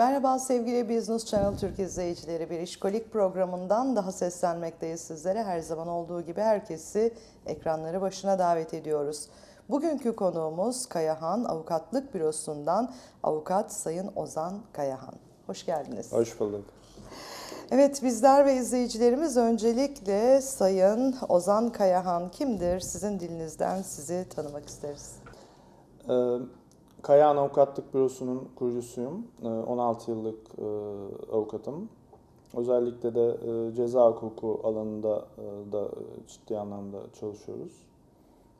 Merhaba sevgili Business Channel Türk izleyicileri. Bir işkolik programından daha seslenmekteyiz sizlere. Her zaman olduğu gibi herkesi ekranları başına davet ediyoruz. Bugünkü konuğumuz Kayahan Avukatlık Bürosu'ndan avukat Sayın Ozan Kayahan. Hoş geldiniz. Hoş bulduk. Evet bizler ve izleyicilerimiz öncelikle Sayın Ozan Kayahan kimdir? Sizin dilinizden sizi tanımak isteriz. Ee, Kayahan Avukatlık Bürosu'nun kurucusuyum. Ee, 16 yıllık e, avukatım. Özellikle de e, ceza hukuku alanında e, da ciddi anlamda çalışıyoruz.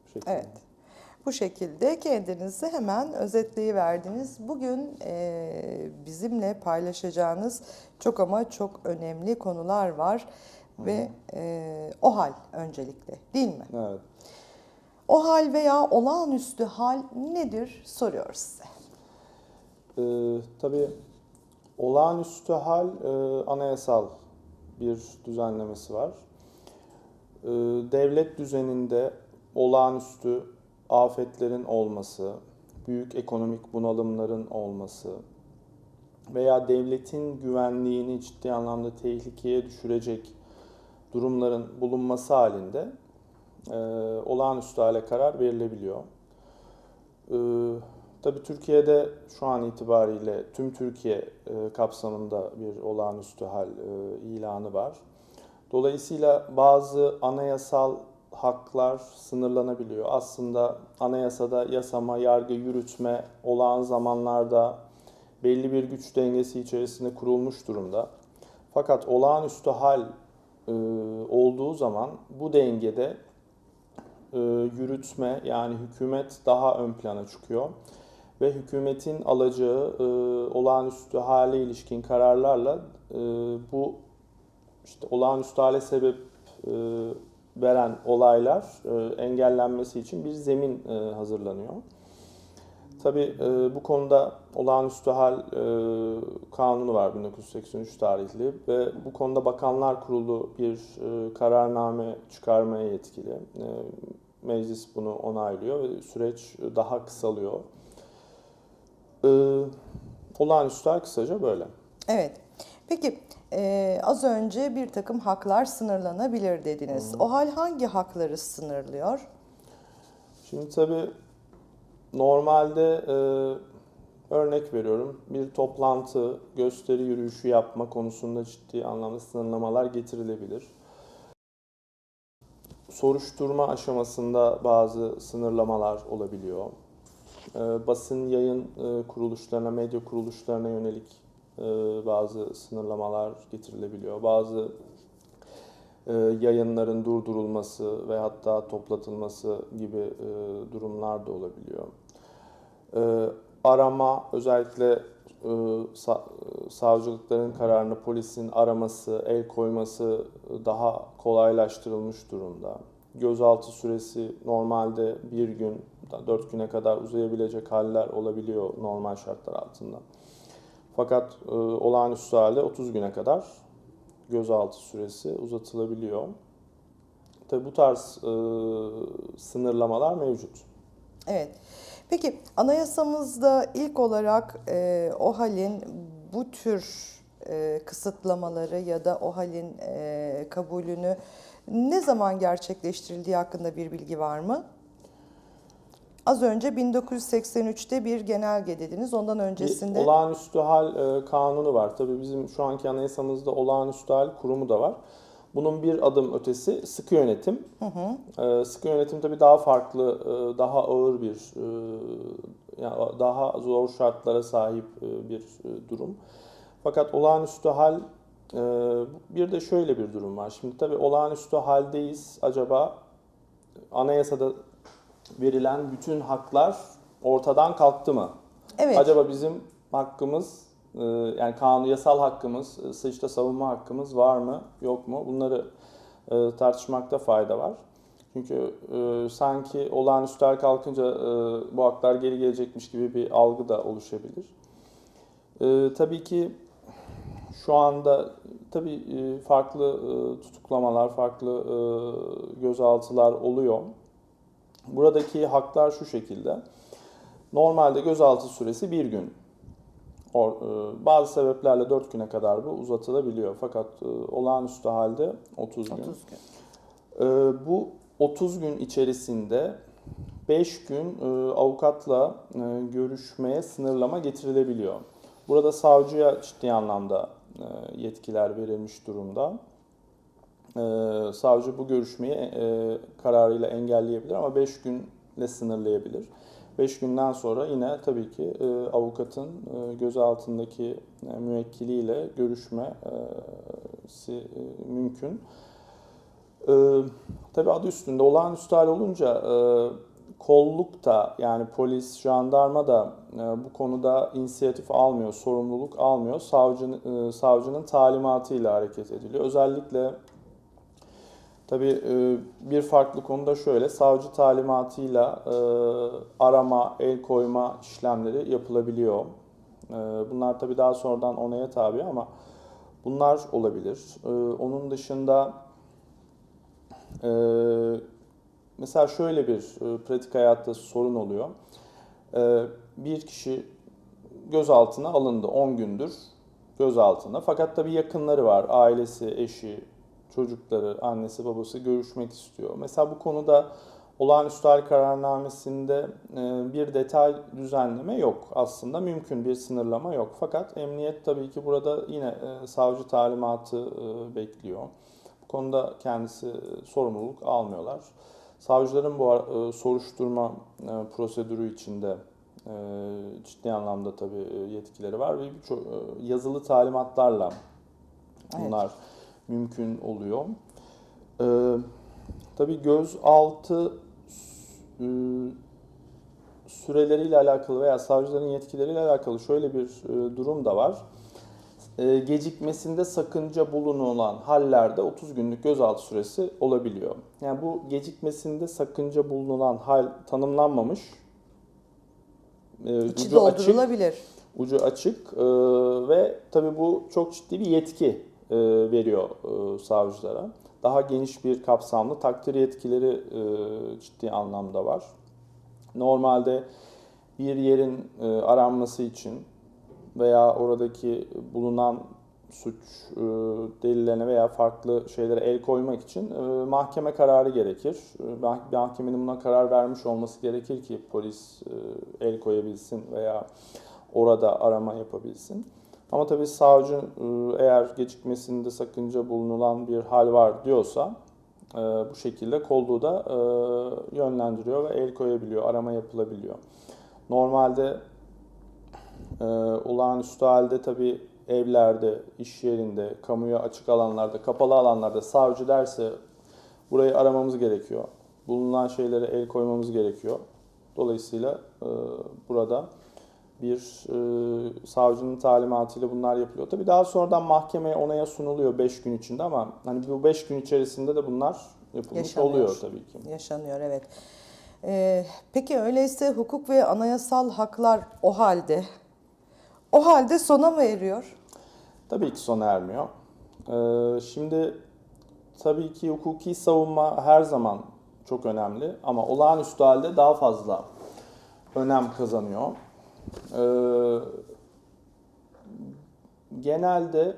Bu şekilde. Evet. Bu şekilde kendinizi hemen özetleyiverdiniz. Bugün bizimle paylaşacağınız çok ama çok önemli konular var ve e, o hal öncelikle değil mi? Evet. O hal veya olağanüstü hal nedir soruyoruz size. Ee, tabii olağanüstü hal e, anayasal bir düzenlemesi var. Ee, devlet düzeninde olağanüstü afetlerin olması, büyük ekonomik bunalımların olması veya devletin güvenliğini ciddi anlamda tehlikeye düşürecek durumların bulunması halinde e, olağanüstü hale karar verilebiliyor. E, tabii Türkiye'de şu an itibariyle tüm Türkiye e, kapsamında bir olağanüstü hal e, ilanı var. Dolayısıyla bazı anayasal haklar sınırlanabiliyor. Aslında anayasada yasama, yargı, yürütme olağan zamanlarda belli bir güç dengesi içerisinde kurulmuş durumda. Fakat olağanüstü hal e, olduğu zaman bu dengede e, yürütme yani hükümet daha ön plana çıkıyor ve hükümetin alacağı e, olağanüstü hale ilişkin kararlarla e, bu işte olağanüstü hale sebep e, veren olaylar e, engellenmesi için bir zemin e, hazırlanıyor. Tabii e, bu konuda olağanüstü hal e, kanunu var 1983 tarihli ve bu konuda Bakanlar Kurulu bir e, kararname çıkarmaya yetkili. E, meclis bunu onaylıyor ve süreç daha kısalıyor. E, olağanüstü hal kısaca böyle. Evet. Peki e, az önce bir takım haklar sınırlanabilir dediniz. O hal hangi hakları sınırlıyor? Şimdi tabii normalde e, örnek veriyorum bir toplantı, gösteri yürüyüşü yapma konusunda ciddi anlamda sınırlamalar getirilebilir. Soruşturma aşamasında bazı sınırlamalar olabiliyor. E, basın yayın e, kuruluşlarına, medya kuruluşlarına yönelik e, bazı sınırlamalar getirilebiliyor. Bazı e, yayınların durdurulması ve hatta toplatılması gibi e, durumlar da olabiliyor. E, arama özellikle e, sa- savcılıkların kararını polisin araması, el koyması daha kolaylaştırılmış durumda. Gözaltı süresi normalde bir gün, dört güne kadar uzayabilecek haller olabiliyor normal şartlar altında. Fakat e, olağanüstü halde 30 güne kadar gözaltı süresi uzatılabiliyor. Tabi bu tarz e, sınırlamalar mevcut. Evet. Peki anayasamızda ilk olarak e, o halin bu tür e, kısıtlamaları ya da o halin e, kabulünü ne zaman gerçekleştirildiği hakkında bir bilgi var mı? Az önce 1983'te bir genelge dediniz. Ondan öncesinde Bir olağanüstü hal e, kanunu var. Tabii bizim şu anki anayasamızda olağanüstü hal kurumu da var. Bunun bir adım ötesi sıkı yönetim. E, sıkı yönetim tabii daha farklı, e, daha ağır bir, e, yani daha zor şartlara sahip e, bir durum. Fakat olağanüstü hal bir de şöyle bir durum var. Şimdi tabii olağanüstü haldeyiz. Acaba anayasada verilen bütün haklar ortadan kalktı mı? evet. Acaba bizim hakkımız yani kanun yasal hakkımız, e, sıçta savunma hakkımız var mı, yok mu? Bunları e, tartışmakta fayda var. Çünkü e, sanki olağanüstü hal kalkınca bu haklar geri gelecekmiş gibi bir algı da oluşabilir. Tabii ki şu anda tabii farklı tutuklamalar, farklı gözaltılar oluyor. Buradaki haklar şu şekilde. Normalde gözaltı süresi bir gün. Or- e, bazı sebeplerle 4 güne kadar bu uzatılabiliyor. Fakat e, olağanüstü halde 30 gün. 30 gün. Ee, bu 30 gün içerisinde 5 gün e, avukatla e, görüşmeye sınırlama getirilebiliyor. Burada savcıya ciddi anlamda e, yetkiler verilmiş durumda. E, Savcı bu görüşmeyi e, kararıyla engelleyebilir ama 5 günle sınırlayabilir. 5 günden sonra yine tabii ki e, avukatın e, gözaltındaki e, müvekkiliyle görüşmesi e, mümkün. Ee, tabii adı üstünde olağanüstü hal olunca e, kolluk da yani polis, jandarma da e, bu konuda inisiyatif almıyor, sorumluluk almıyor. Savcının, e, savcının talimatıyla hareket ediliyor. Özellikle tabii e, bir farklı konuda şöyle, savcı talimatıyla e, arama, el koyma işlemleri yapılabiliyor. E, bunlar tabii daha sonradan onaya tabi ama bunlar olabilir. Onun dışında mesela şöyle bir pratik hayatta sorun oluyor. Bir kişi gözaltına alındı 10 gündür gözaltında. Fakat tabii yakınları var. Ailesi, eşi, çocukları, annesi, babası görüşmek istiyor. Mesela bu konuda olağanüstü hal kararnamesinde e, bir detay düzenleme yok aslında. Mümkün bir sınırlama yok. Fakat emniyet tabii ki burada yine e, savcı talimatı e, bekliyor. Bu konuda kendisi sorumluluk almıyorlar. Savcıların bu soruşturma prosedürü içinde ciddi anlamda tabii yetkileri var ve birçok yazılı talimatlarla bunlar mümkün oluyor. E, tabii gözaltı e, süreleriyle alakalı veya savcıların yetkileriyle alakalı şöyle bir e, durum da var. E, gecikmesinde sakınca bulunulan hallerde 30 günlük gözaltı süresi olabiliyor. Yani bu gecikmesinde sakınca bulunulan hal tanımlanmamış. E, İçi ucu açık, doldurulabilir. ucu açık e, ve tabii bu çok ciddi bir yetki e, veriyor e, savcılara. Daha geniş bir kapsamlı takdir yetkileri e, ciddi anlamda var. Normalde bir yerin aranması için veya oradaki bulunan suç delillerine veya farklı şeylere el koymak için mahkeme kararı gerekir. E, mah- Mahkemenin buna karar vermiş olması gerekir ki polis el koyabilsin veya orada arama yapabilsin. Ama tabii savcı e, eğer gecikmesinde sakınca bulunulan bir hal var diyorsa e, bu şekilde kolluğu da e, yönlendiriyor ve el koyabiliyor, arama yapılabiliyor. Normalde e, olağanüstü halde tabii evlerde, iş yerinde, kamuya açık alanlarda, kapalı alanlarda savcı derse burayı aramamız gerekiyor. Bulunan şeylere el koymamız gerekiyor. Dolayısıyla e, burada bir e, savcının talimatıyla bunlar yapılıyor. Tabii daha sonradan mahkemeye onaya sunuluyor 5 gün içinde ama hani bu 5 gün içerisinde de bunlar yapılmış Yaşanıyor. oluyor tabii ki. Yaşanıyor evet. Ee, peki öyleyse hukuk ve anayasal haklar o halde o halde sona mı eriyor? Tabii ki sona ermiyor. Ee, şimdi tabii ki hukuki savunma her zaman çok önemli ama olağanüstü halde daha fazla önem kazanıyor. Ee, genelde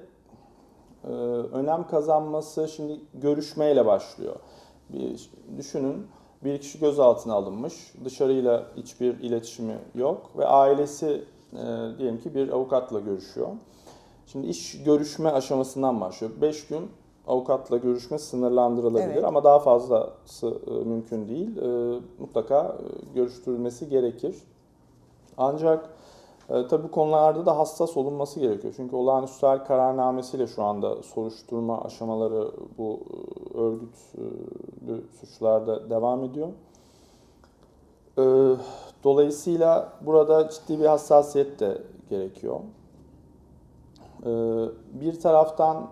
e, önem kazanması şimdi görüşmeyle başlıyor. Bir, düşünün bir kişi gözaltına alınmış, dışarıyla hiçbir iletişimi yok ve ailesi e, diyelim ki bir avukatla görüşüyor. Şimdi iş görüşme aşamasından başlıyor. 5 gün avukatla görüşme sınırlandırılabilir Evet. ama daha fazlası e, mümkün değil. E, mutlaka e, görüştürülmesi gerekir. Ancak e, tabii bu konularda da hassas olunması gerekiyor. Çünkü olağanüstü hal kararnamesiyle şu anda soruşturma aşamaları bu e, örgütlü suçlarda devam ediyor. E, Dolayısıyla burada ciddi bir hassasiyet de gerekiyor. E, Bir taraftan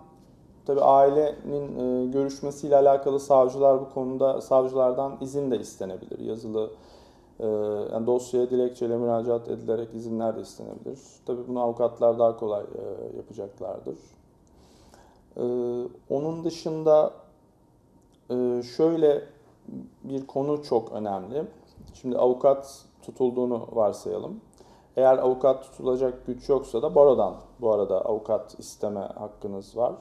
tabii ailenin e, görüşmesiyle alakalı savcılar bu konuda savcılardan izin de istenebilir. Yazılı yani dosyaya dilekçeyle müracaat edilerek izinler de istenebilir. Tabii bunu avukatlar daha kolay e, yapacaklardır. E, Onun dışında e, şöyle bir konu çok önemli. Şimdi avukat tutulduğunu varsayalım Eğer avukat tutulacak güç yoksa da barodan bu arada avukat isteme hakkınız var.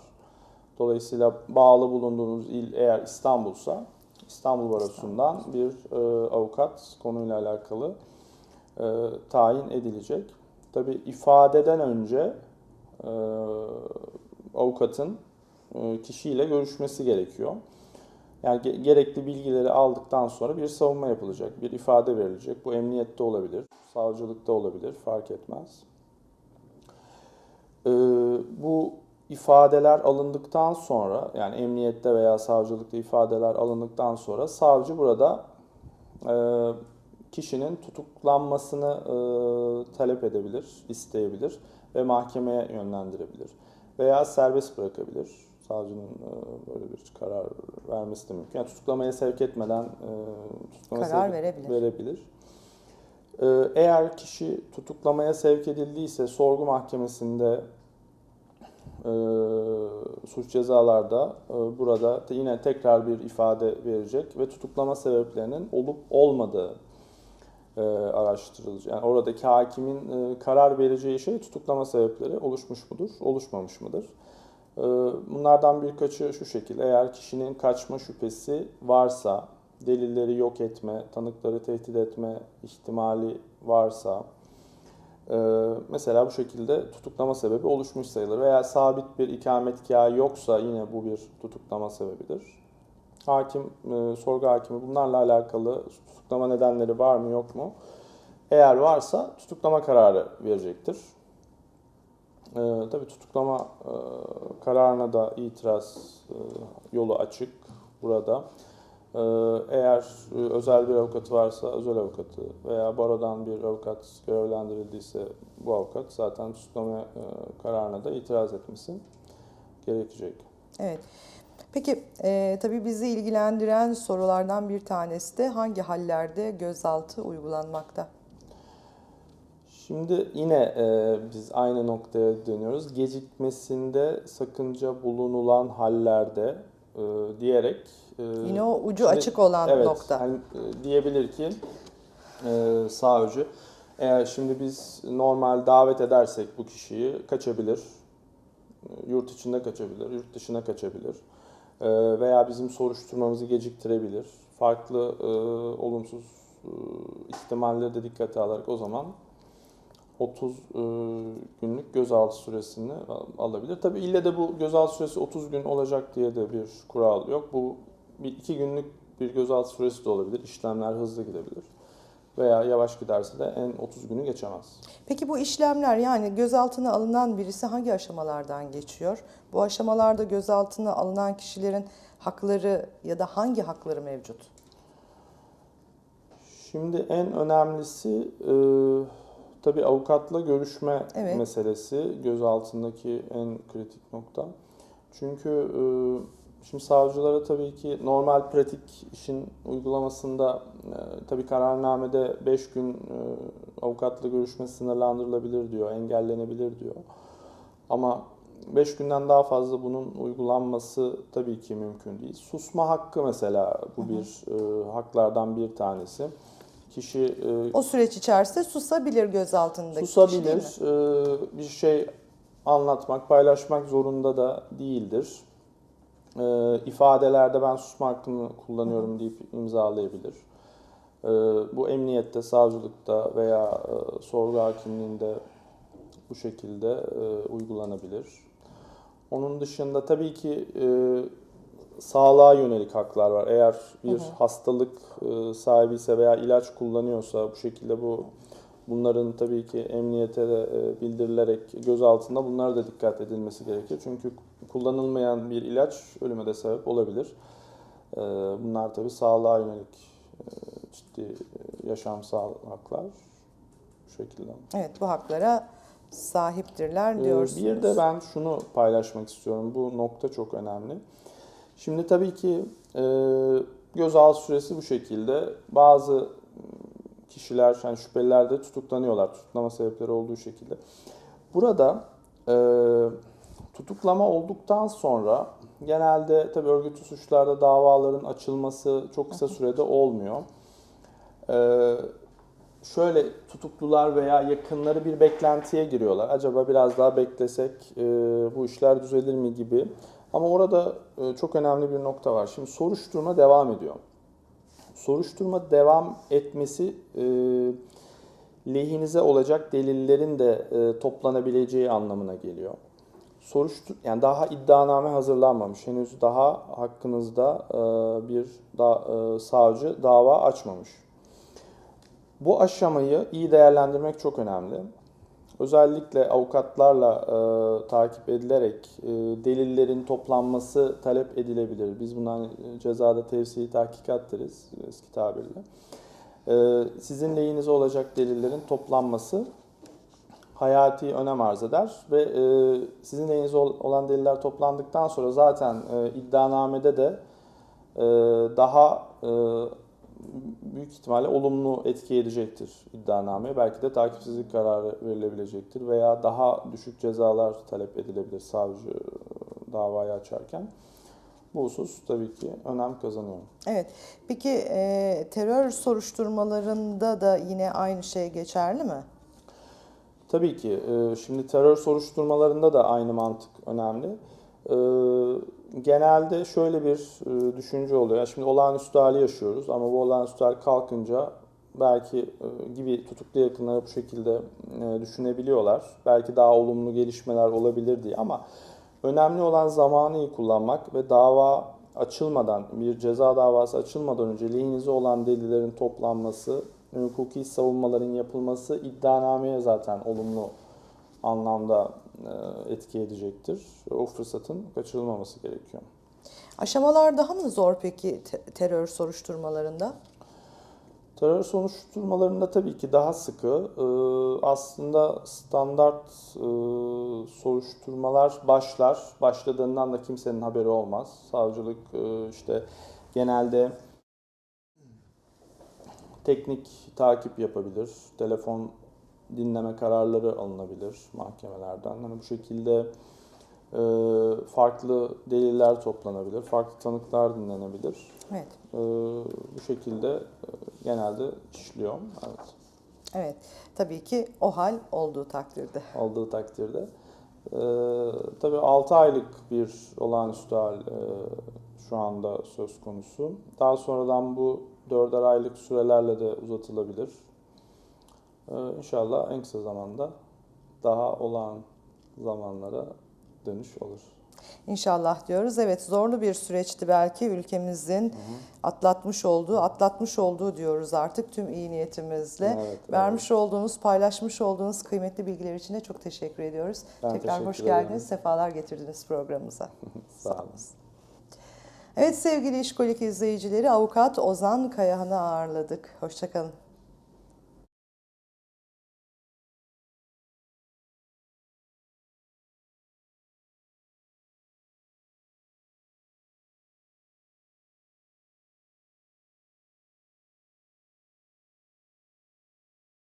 Dolayısıyla bağlı bulunduğunuz il eğer İstanbul'sa İstanbul Barosu'ndan bir e, avukat konuyla alakalı e, tayin edilecek. Tabi ifadeden önce e, avukatın e, kişiyle görüşmesi gerekiyor. Yani ge- gerekli bilgileri aldıktan sonra bir savunma yapılacak, bir ifade verilecek. Bu emniyette olabilir, savcılıkta olabilir, fark etmez. Ee, bu ifadeler alındıktan sonra, yani emniyette veya savcılıkta ifadeler alındıktan sonra savcı burada e, kişinin tutuklanmasını e, talep edebilir, isteyebilir ve mahkemeye yönlendirebilir. Veya serbest bırakabilir. Savcının e, böyle bir karar vermesi de mümkün. Yani tutuklamaya sevk etmeden e, tutuklamaya Karar sevk- verebilir. verebilir. Ee, Eğer kişi tutuklamaya sevk edildiyse sorgu mahkemesinde e, suç cezalarda e, burada da yine tekrar bir ifade verecek ve tutuklama sebeplerinin olup olmadığı e, araştırılacak. Yani oradaki hakimin e, karar vereceği şey tutuklama sebepleri oluşmuş mudur, oluşmamış mıdır? E, Bunlardan birkaçı şu şekilde. Eğer kişinin kaçma şüphesi varsa, delilleri yok etme, tanıkları tehdit etme ihtimali varsa, mesela bu şekilde tutuklama sebebi oluşmuş sayılır. Veya sabit bir ikametgahı yoksa yine bu bir tutuklama sebebidir. Hakim, e, sorgu hakimi bunlarla alakalı tutuklama nedenleri var mı yok mu? Eğer varsa tutuklama kararı verecektir. E, tabii tutuklama e, kararına da itiraz e, yolu açık burada. E, eğer e, özel bir avukatı varsa özel avukatı veya barodan bir avukat görevlendirildiyse bu avukat zaten tutuklama e, kararına da itiraz etmesi gerekecek. Evet. Peki e, tabii bizi ilgilendiren sorulardan bir tanesi de hangi hallerde gözaltı uygulanmakta? Şimdi yine e, biz aynı noktaya dönüyoruz. Gecikmesinde sakınca bulunulan hallerde e, diyerek e, Yine o ucu şimdi- açık olan evet, nokta. hani, e, diyebilir ki e, savcı eğer şimdi biz normal davet edersek bu kişiyi kaçabilir. Yurt içinde kaçabilir, yurt dışına kaçabilir. E, veya bizim soruşturmamızı geciktirebilir. Farklı e, olumsuz e, ihtimalleri de dikkate alarak o zaman 30 e, günlük gözaltı süresini al- alabilir. Tabii ille de bu gözaltı süresi 30 gün olacak diye de bir kural yok. Bu bir iki günlük bir gözaltı süresi de olabilir. İşlemler hızlı gidebilir. Veya yavaş giderse de en 30 günü geçemez. Peki bu işlemler yani gözaltına alınan birisi hangi aşamalardan geçiyor? Bu aşamalarda gözaltına alınan kişilerin hakları ya da hangi hakları mevcut? Şimdi en önemlisi e, tabii avukatla görüşme Evet. meselesi gözaltındaki en kritik nokta. Çünkü e, şimdi savcılara tabii ki normal pratik işin uygulamasında e, tabii kararnamede 5 gün e, avukatla görüşme sınırlandırılabilir diyor, engellenebilir diyor. Ama 5 günden daha fazla bunun uygulanması tabii ki mümkün değil. Susma hakkı mesela bu bir e, haklardan bir tanesi. Kişi e, O süreç içerisinde susabilir gözaltındaki kişi değil mi? susabilir, e, bir şey anlatmak, paylaşmak zorunda da değildir. E, ifadelerde ben susma hakkını kullanıyorum deyip imzalayabilir. E, bu emniyette, savcılıkta veya e, sorgu hakimliğinde bu şekilde e, uygulanabilir. Onun dışında tabii ki e, sağlığa yönelik haklar var. Eğer bir Hı hı. hastalık e, sahibi ise veya ilaç kullanıyorsa bu şekilde bu bunların tabii ki emniyete de e, bildirilerek gözaltında bunlara da dikkat edilmesi gerekir. Çünkü kullanılmayan bir ilaç ölüme de sebep olabilir. E, Bunlar tabii sağlığa yönelik e, ciddi e, yaşamsal haklar. Bu şekilde. Evet bu haklara sahiptirler Ee, diyorsunuz. Bir de ben şunu paylaşmak istiyorum. Bu nokta çok önemli. Şimdi tabii ki e, gözaltı süresi bu şekilde. Bazı kişiler, yani şüpheliler de tutuklanıyorlar. Tutuklama sebepleri olduğu şekilde. Burada e, tutuklama olduktan sonra genelde tabii örgütlü suçlarda davaların açılması çok kısa sürede olmuyor. E, şöyle tutuklular veya yakınları bir beklentiye giriyorlar. Acaba biraz daha beklesek e, bu işler düzelir mi gibi. Ama orada e, çok önemli bir nokta var. Şimdi soruşturma devam ediyor. Soruşturma devam etmesi e, lehinize olacak delillerin de e, toplanabileceği anlamına geliyor. Soruştur yani daha iddianame hazırlanmamış. Henüz daha hakkınızda bir savcı dava açmamış. Bu aşamayı iyi değerlendirmek çok önemli. Özellikle avukatlarla e, takip edilerek e, delillerin toplanması talep edilebilir. Biz buna e, cezada tevsiyi tahkikat deriz eski tabirle. E, sizin lehinize olacak delillerin toplanması hayati önem arz eder ve e, sizin lehinize ol- olan deliller toplandıktan sonra zaten e, iddianamede de e, daha e, büyük ihtimalle olumlu etki edecektir iddianame. Belki de takipsizlik kararı verilebilecektir veya daha düşük cezalar talep edilebilir savcı e, davayı açarken. Bu husus tabii ki önem kazanıyor. Evet. Peki e, terör soruşturmalarında da yine aynı şey geçerli mi? Tabii ki. e, Şimdi terör soruşturmalarında da aynı mantık önemli. E, Genelde şöyle bir e, düşünce oluyor. Yani Şimdi olağanüstü hali yaşıyoruz ama bu olağanüstü hal kalkınca belki e, gibi tutuklu yakınları bu şekilde e, düşünebiliyorlar. Belki daha olumlu gelişmeler olabilir diye ama önemli olan zamanı iyi kullanmak ve dava açılmadan, bir ceza davası açılmadan önce lehinize olan delillerin toplanması, hukuki savunmaların yapılması iddianameye zaten olumlu anlamda e, etki edecektir. O fırsatın kaçırılmaması gerekiyor. Aşamalar daha mı zor peki te- terör soruşturmalarında? Terör soruşturmalarında tabii ki daha sıkı. Ee, Aslında standart e, soruşturmalar başlar. Başladığından da kimsenin haberi olmaz. Savcılık e, işte genelde teknik takip yapabilir. Telefon dinleme kararları alınabilir mahkemelerden. Hani bu şekilde e, farklı deliller toplanabilir, farklı tanıklar dinlenebilir. Evet. Ee, bu şekilde e, genelde işliyor. Evet. Evet. Tabii ki o hal olduğu takdirde. Aldığı takdirde. Ee, tabii 6 aylık bir olağanüstü hal e, şu anda söz konusu. Daha sonradan bu 4'er aylık sürelerle de uzatılabilir. Ee, inşallah en kısa zamanda daha olağan zamanlara dönüş olur. İnşallah diyoruz. Evet zorlu bir süreçti belki ülkemizin atlatmış olduğu, atlatmış olduğu diyoruz artık tüm iyi niyetimizle. Evet, Vermiş olduğunuz, paylaşmış olduğunuz kıymetli bilgiler için de çok teşekkür ediyoruz. Ben Tekrar teşekkür hoş ederim. geldiniz, sefalar getirdiniz programımıza. Sağ olun. Evet sevgili İşkolik izleyicileri, avukat Ozan Kayahan'ı ağırladık. Hoşçakalın.